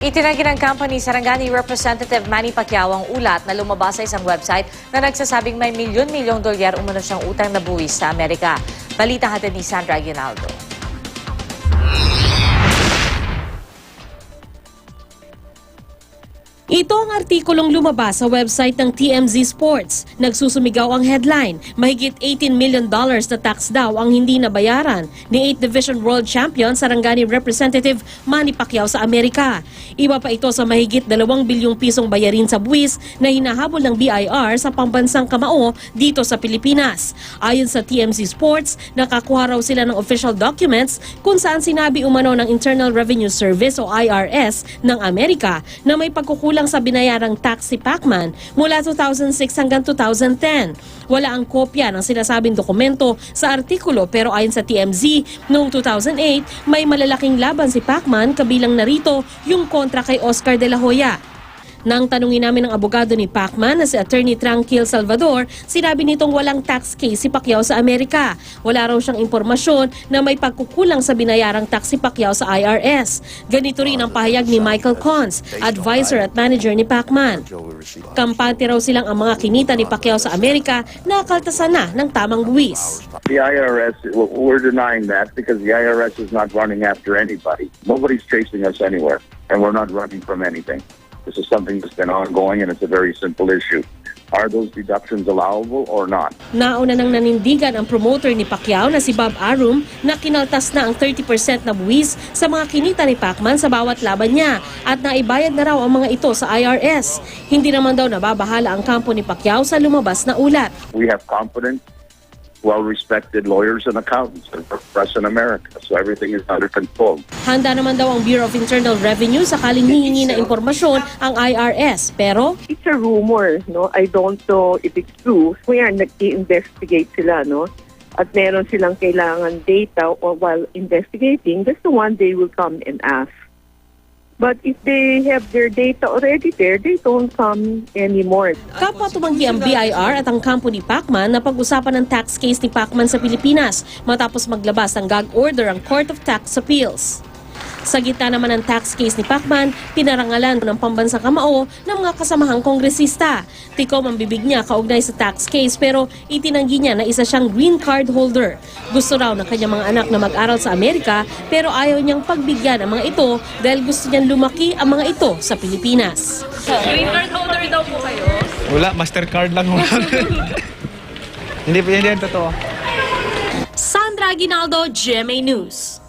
Itinagi ng company Sarangani Representative Manny Pacquiao ang ulat na lumabas sa isang website na nagsasabing may milyon-milyong dolyar umano siyang utang na buwis sa Amerika. Balita hatid ni Sandra Aguinaldo. Ito ang artikulong lumabas sa website ng TMZ Sports. Nagsusumigaw ang headline, mahigit 18 million dollars na tax daw ang hindi nabayaran ni 8th Division World Champion Sarangani Representative Manny Pacquiao sa Amerika. Iba pa ito sa mahigit 2 bilyong pisong bayarin sa buwis na hinahabol ng BIR sa pambansang kamao dito sa Pilipinas. Ayon sa TMZ Sports, nakakuha raw sila ng official documents kung saan sinabi umano ng Internal Revenue Service o IRS ng Amerika na may pagkukulang sa binayarang tax si Pacman mula 2006 hanggang 2010. Wala ang kopya ng sinasabing dokumento sa artikulo pero ayon sa TMZ, noong 2008 may malalaking laban si Pacman kabilang narito yung kontra kay Oscar de la Hoya. Nang tanungin namin ng abogado ni Pacman na si Attorney Tranquil Salvador, sinabi nitong walang tax case si Pacquiao sa Amerika. Wala raw siyang impormasyon na may pagkukulang sa binayarang tax si Pacquiao sa IRS. Ganito rin ang pahayag ni Michael Cons, advisor at manager ni Pacman. Kampante raw silang ang mga kinita ni Pacquiao sa Amerika na kaltasan na ng tamang buwis. The IRS, we're denying that because the IRS is not running after anybody. Nobody's chasing us anywhere, and we're not running from anything. This is something that's been ongoing, and it's a very simple issue. Are those deductions allowable or not? Nauna nang nanindigan ang promoter ni Pacquiao na si Bob Arum na kinaltas na ang 30% na buwis sa mga kinita ni Pacman sa bawat laban niya at naibayad na raw ang mga ito sa IRS. Hindi naman daw nababahala ang kampo ni Pacquiao sa lumabas na ulat. We have competent, well-respected lawyers and accountants that press in America, so everything is under control. Handa naman daw ang Bureau of Internal Revenue sakaling hihingi na impormasyon ang IRS pero it's a rumor, no? I don't know if it's true. Kaya nag-investigate sila, no? At meron silang kailangan data or while investigating, that's the one they will come and ask. But if they have their data already there, they don't come anymore. Kapwa tumanggi ang BIR at ang kampo ni Pacman na pag-usapan ng tax case ni Pacman sa Pilipinas matapos maglabas ng gag order ang Court of Tax Appeals. Sa gitna naman ng tax case ni Pacman, pinarangalan ng pambansang kamao ng mga kasamahang kongresista. Tikom ang bibig niya kaugnay sa tax case pero itinanggi niya na isa siyang green card holder. Gusto raw ng kanyang mga anak na mag-aral sa Amerika pero ayaw niyang pagbigyan ang mga ito dahil gusto niyang lumaki ang mga ito sa Pilipinas. Wala, Mastercard lang hindi, hindi yan totoo. Sandra Aguinaldo, GMA News.